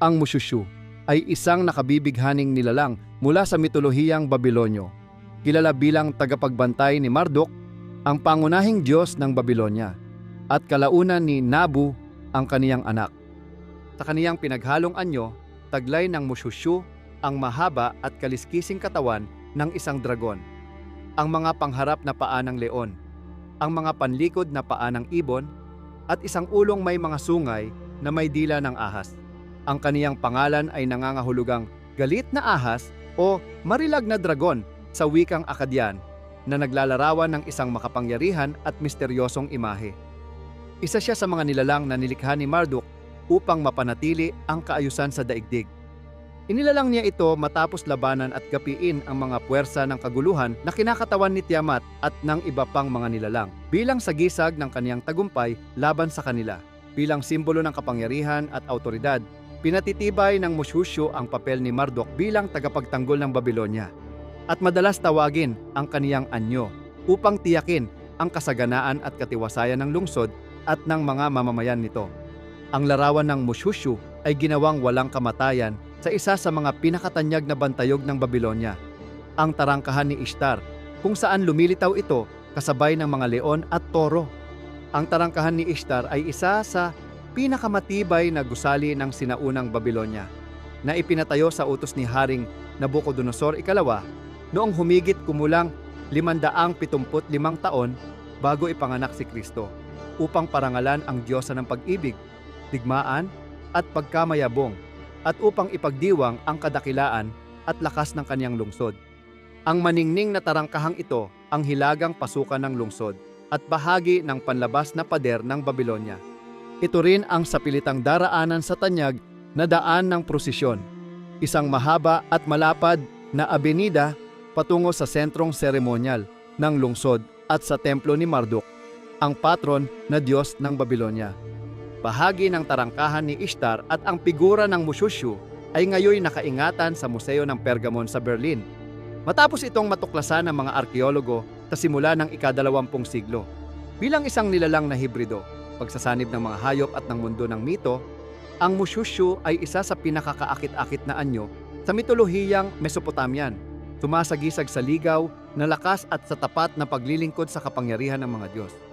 Ang Mushushu ay isang nakabibighaning nilalang mula sa mitolohiyang Babilonyo. Kilala bilang tagapagbantay ni Marduk, ang pangunahing Diyos ng Babilonya, at kalaunan ni Nabu, ang kaniyang anak. Sa kaniyang pinaghalong anyo, taglay ng Mushushu ang mahaba at kaliskising katawan ng isang dragon, ang mga pangharap na paa ng leon, ang mga panlikod na paa ng ibon, at isang ulong may mga sungay na may dila ng ahas. Ang kaniyang pangalan ay nangangahulugang galit na ahas o marilag na dragon sa wikang Akadyan na naglalarawan ng isang makapangyarihan at misteryosong imahe. Isa siya sa mga nilalang na nilikha ni Marduk upang mapanatili ang kaayusan sa daigdig. Inilalang niya ito matapos labanan at gapiin ang mga puwersa ng kaguluhan na kinakatawan ni Tiamat at ng iba pang mga nilalang bilang sagisag ng kaniyang tagumpay laban sa kanila. Bilang simbolo ng kapangyarihan at autoridad, pinatitibay ng Mushushu ang papel ni Marduk bilang tagapagtanggol ng Babylonia at madalas tawagin ang kaniyang anyo upang tiyakin ang kasaganaan at katiwasayan ng lungsod at ng mga mamamayan nito. Ang larawan ng Mushushu ay ginawang walang kamatayan sa isa sa mga pinakatanyag na bantayog ng Babylonia, ang tarangkahan ni Ishtar, kung saan lumilitaw ito kasabay ng mga leon at toro. Ang tarangkahan ni Ishtar ay isa sa pinakamatibay na gusali ng sinaunang Babylonia na ipinatayo sa utos ni Haring Nabucodonosor ikalawa noong humigit kumulang 575 taon bago ipanganak si Kristo upang parangalan ang Diyosa ng pag-ibig, digmaan at pagkamayabong at upang ipagdiwang ang kadakilaan at lakas ng kanyang lungsod. Ang maningning na tarangkahang ito ang hilagang pasukan ng lungsod at bahagi ng panlabas na pader ng Babylonia. Ito rin ang sapilitang daraanan sa tanyag na daan ng prosesyon, isang mahaba at malapad na abenida patungo sa sentrong seremonyal ng lungsod at sa templo ni Marduk, ang patron na Diyos ng Babylonia. Bahagi ng tarangkahan ni Ishtar at ang figura ng Mushushu ay ngayon nakaingatan sa Museo ng Pergamon sa Berlin. Matapos itong matuklasan ng mga arkeologo sa simula ng ikadalawampung siglo. Bilang isang nilalang na hibrido, pagsasanib ng mga hayop at ng mundo ng mito, ang Mushushu ay isa sa pinakakaakit-akit na anyo sa mitolohiyang Mesopotamian, sumasagisag sa ligaw na lakas at sa tapat na paglilingkod sa kapangyarihan ng mga Diyos.